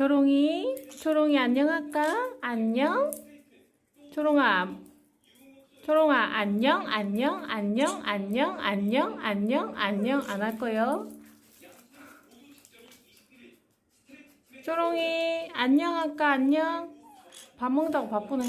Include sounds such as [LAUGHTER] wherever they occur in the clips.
초롱이, 초롱이 안녕할까? 안녕? 초롱아, 초롱아 안녕, 안녕, 안녕, 안녕, 안녕, 안녕, 안녕 안 할 거요? 초롱이 안녕할까? 안녕? 밥 먹다고 바쁘네.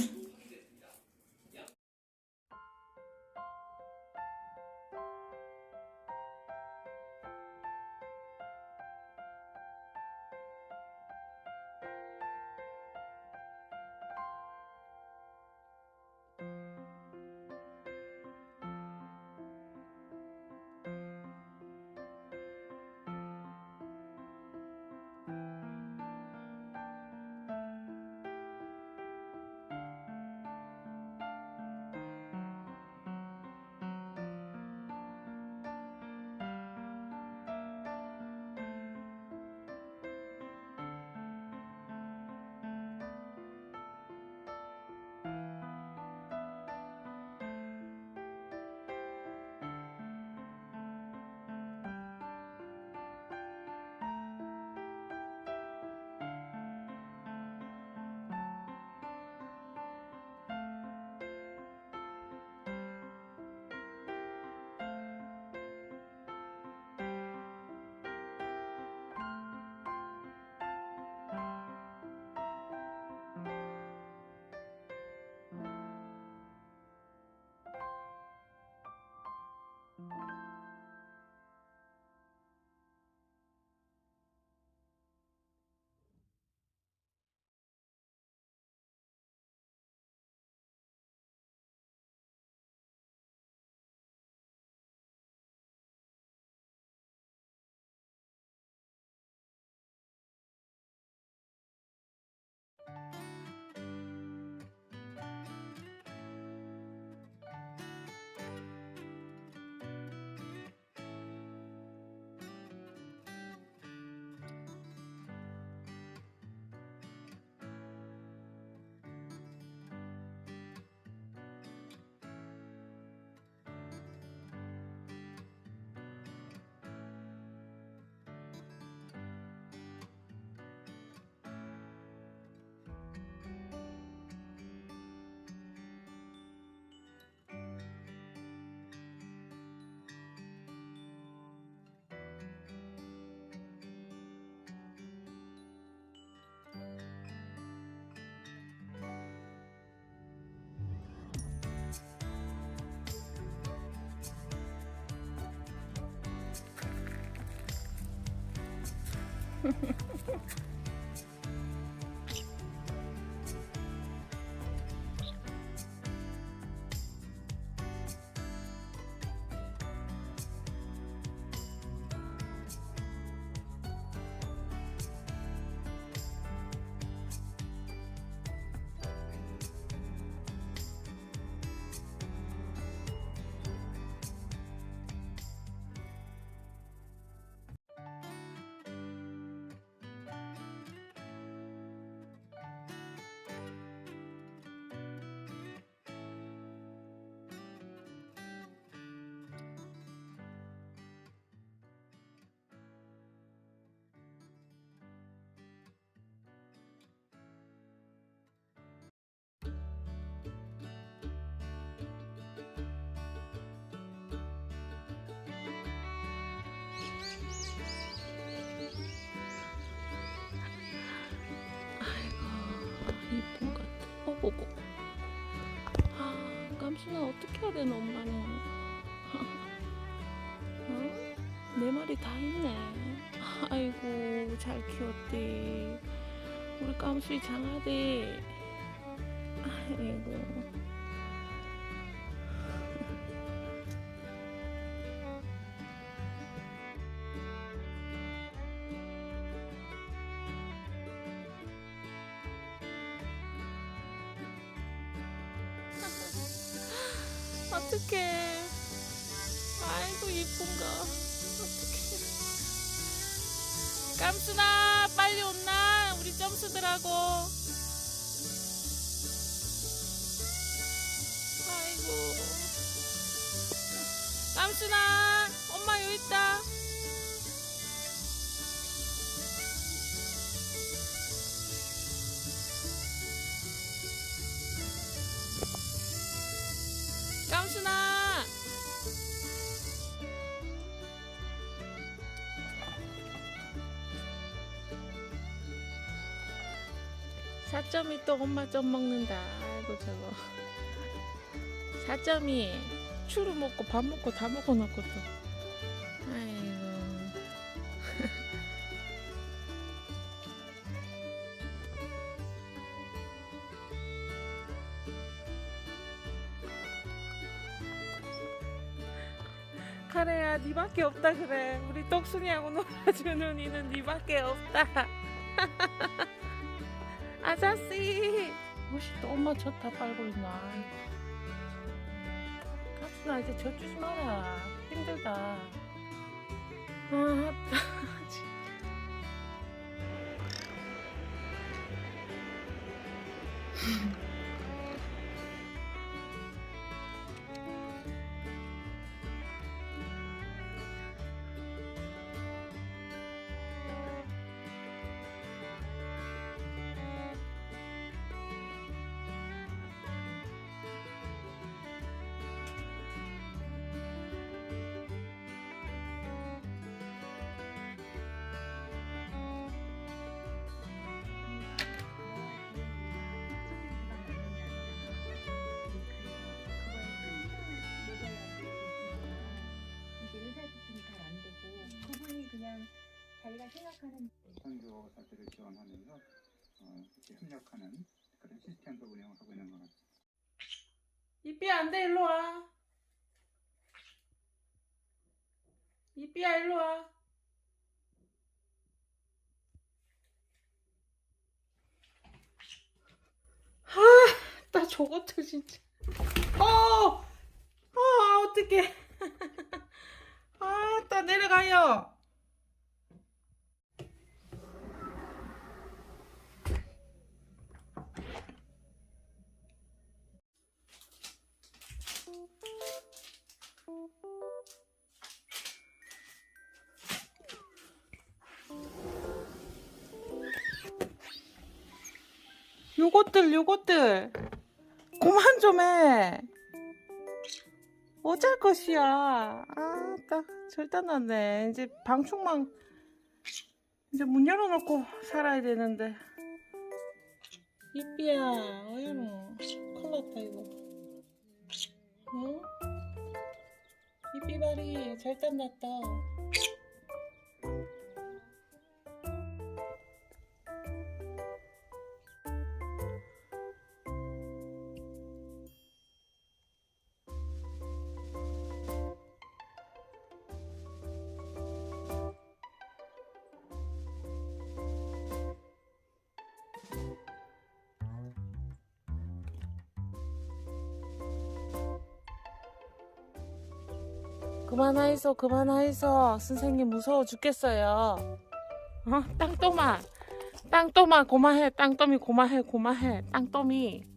ハハハハ! 어떻게 해야 되나 엄마는. 어? 내 말이 다 있네. 아이고 잘 키웠대. 우리 깜순이 장하대. 아이고. 깜순아 빨리 온나? 우리 점수들하고. 아이고. 깜순아 엄마 여기 있다. 깜순아. 사점이 또 엄마 점 먹는다. 아이고 저거. 사점이 추루 먹고 밥 먹고 다 먹어 놓고 또. 아이고. [LAUGHS] 카레야 니밖에 없다 그래 우리 똑순이하고 놀아주는 이는 니밖에 없다 [LAUGHS] 아저씨 혹시 또 엄마 젖다 빨고 있나? 갑순아 이제 젖 주지 마라. 힘들다. 아 아따 [LAUGHS] 진짜. 자기가 생각하는 선교 사들을 지원하면서 어, 이렇게 협력하는 그런 시스템도 운영을 하고 있는 것 같습니다. 이삐야 안돼 일로 와 이삐야 일로 와 아, 나 저것도 진짜. 어, 아, 어떡해. [LAUGHS] 아, 나 내려가요. 요것들, 요것들. 그만 좀 해. 어쩔 것이야. 아, 딱 절단났네. 이제 방충망 이제 문 열어놓고 살아야 되는데. 이삐야, 어여노. 큰일 났다, 이거. 응? 이삐발이 절단났다. 그만하이소, 그만하이소. 선생님 무서워 죽겠어요. 어? 땅또마. 땅또마, 고마해. 땅또미, 고마해, 고마해. 땅또미.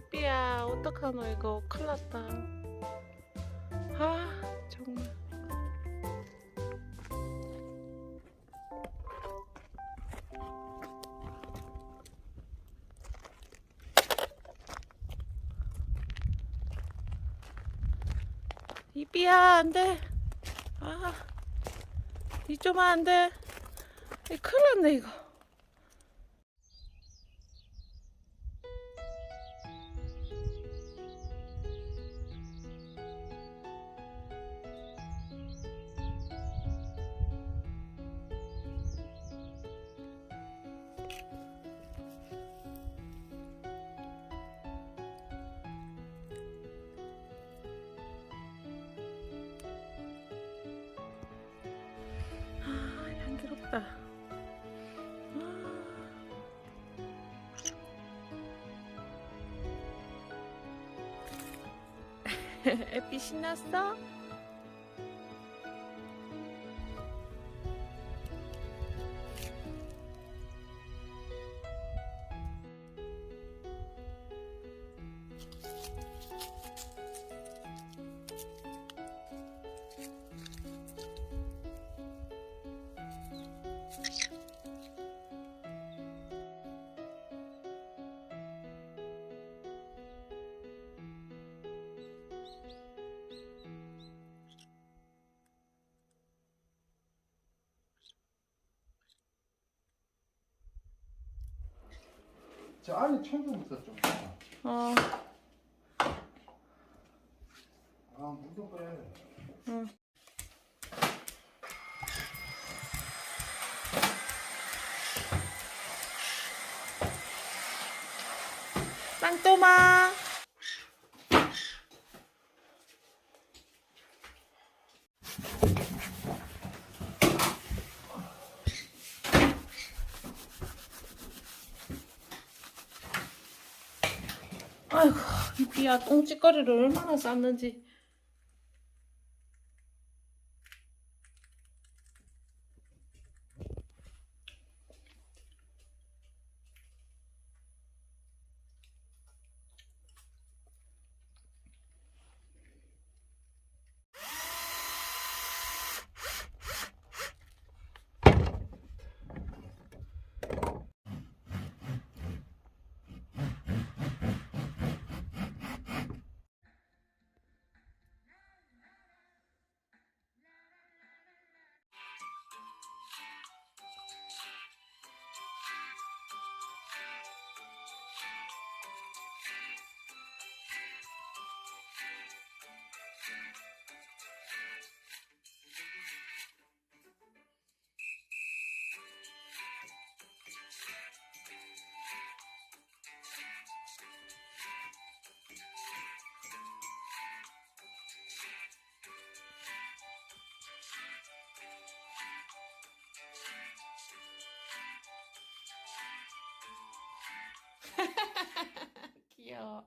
이삐야 어떡하노 이거. 큰일 났다. 아 정말. 이삐야 안돼. 아 이쪽만 안돼. 큰일 났네 이거 [LAUGHS] 에피 신났어? 저 안에 청소부터 좀. 어, 아, 물좀 빼야 돼. 응. 땅또마. 아이고, 이 비야 똥찌꺼리를 얼마나 쌌는지. [LAUGHS] 귀여워.